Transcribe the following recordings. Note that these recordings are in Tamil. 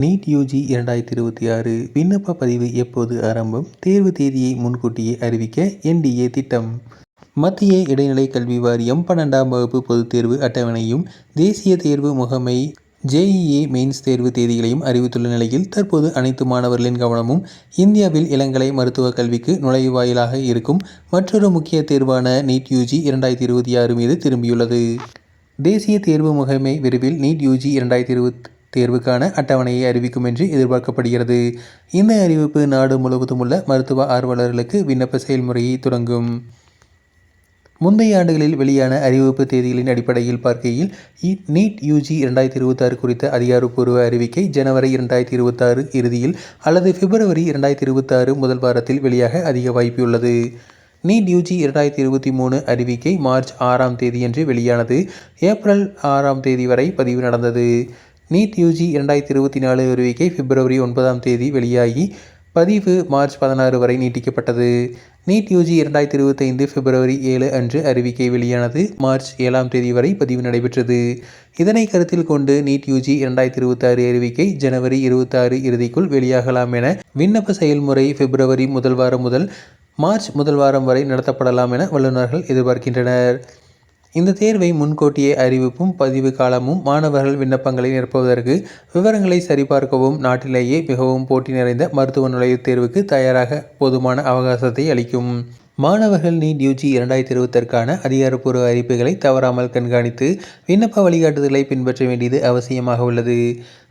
நீட் யூஜி இரண்டாயிரத்தி இருபத்தி ஆறு விண்ணப்ப பதிவு எப்போது ஆரம்பம்? தேர்வு தேதியை முன்கூட்டியே அறிவிக்க என்டிஏ திட்டம். மத்திய இடைநிலை கல்வி வாரியம் பன்னெண்டாம் வகுப்பு பொதுத் தேர்வு அட்டவணையும் தேசிய தேர்வு முகமை ஜேஇஏ மெயின்ஸ் தேர்வு தேதிகளையும் அறிவித்துள்ள நிலையில் தற்போது அனைத்து மாணவர்களின் கவனமும் இந்தியாவில் இளங்கலை மருத்துவக் கல்விக்கு நுழைவாயிலாக இருக்கும் மற்றொரு முக்கிய தேர்வான நீட் யூஜி இரண்டாயிரத்தி இருபத்தி ஆறு மீது திரும்பியுள்ளது. தேசிய தேர்வு முகமை விரைவில் நீட் யூஜி இரண்டாயிரத்தி இருபத் தேர்வுக்கான அட்டவணையை அறிவிக்கும் என்று எதிர்பார்க்கப்படுகிறது. இந்த அறிவிப்பு நாடு முழுவதும் உள்ள மருத்துவ ஆர்வலர்களுக்கு விண்ணப்ப செயல்முறையை தொடங்கும். முந்தைய ஆண்டுகளில் வெளியான அறிவிப்பு தேதிகளின் அடிப்படையில் பார்க்கையில் நீட் யூஜி இரண்டாயிரத்தி இருபத்தாறு குறித்த அதிகாரப்பூர்வ அறிவிக்கை ஜனவரி இரண்டாயிரத்தி இருபத்தாறு இறுதியில் அல்லது பிப்ரவரி இரண்டாயிரத்தி இருபத்தாறு முதல் வாரத்தில் வெளியாக அதிக வாய்ப்புள்ளது நீட் யூஜி இரண்டாயிரத்தி இருபத்தி மூணு அறிவிக்கை மார்ச் ஆறாம் தேதியன்று வெளியானது. ஏப்ரல் ஆறாம் தேதி வரை பதிவு நடந்தது. நீட் யூஜி இரண்டாயிரத்தி இருபத்தி நாலு அறிவிக்கை பிப்ரவரி ஒன்பதாம் தேதி வெளியாகி பதிவு மார்ச் பதினாறு வரை நீட்டிக்கப்பட்டது. நீட் யூஜி இரண்டாயிரத்தி இருபத்தைந்து பிப்ரவரி ஏழு அன்று அறிவிக்கை வெளியானது மார்ச் ஏழாம் தேதி வரை பதிவு நடைபெற்றது. இதனை கருத்தில் கொண்டு நீட் யூஜி இரண்டாயிரத்தி இருபத்தாறு அறிவிக்கை ஜனவரி இருபத்தாறு இறுதிக்குள் வெளியாகலாம் என விண்ணப்ப செயல்முறை பிப்ரவரி முதல் வாரம் முதல் மார்ச் முதல் வாரம் வரை நடத்தப்படலாம் என வல்லுநர்கள் எதிர்பார்க்கின்றனர். இந்த தேர்வை முன்கூட்டியே அறிவிப்பும் பதிவு காலமும் மாணவர்கள் விண்ணப்பங்களை நிரப்புவதற்கு விவரங்களை சரிபார்க்கவும் நாட்டிலேயே மிகவும் போட்டி நிறைந்த மருத்துவ நுழைவுத் தேர்வுக்கு தயாராக போதுமான அவகாசத்தை அளிக்கும். மாணவர்கள் நீட் யூஜி இரண்டாயிரத்தி இருபத்திற்கான அதிகாரப்பூர்வ அறிவிப்புகளை தவறாமல் கண்காணித்து விண்ணப்ப வழிகாட்டுதலை பின்பற்ற வேண்டியது அவசியமாக உள்ளது.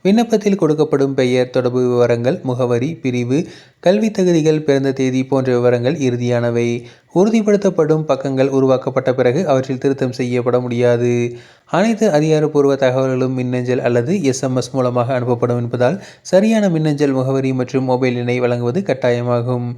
விண்ணப்பத்தில் கொடுக்கப்படும் பெயர் தொடர்பு விவரங்கள் முகவரி பிரிவு கல்வி தகுதிகள் பிறந்த தேதி போன்ற விவரங்கள் இறுதியானவை. உறுதிப்படுத்தப்படும் பக்கங்கள் உருவாக்கப்பட்ட பிறகு அவற்றில் திருத்தம் செய்யப்பட முடியாது. அனைத்து அதிகாரப்பூர்வ தகவல்களும் மின்னஞ்சல் அல்லது எஸ்எம்எஸ் மூலமாக அனுப்பப்படும் என்பதால் சரியான மின்னஞ்சல் முகவரி மற்றும் மொபைல் எண்ணை வழங்குவது கட்டாயமாகும்.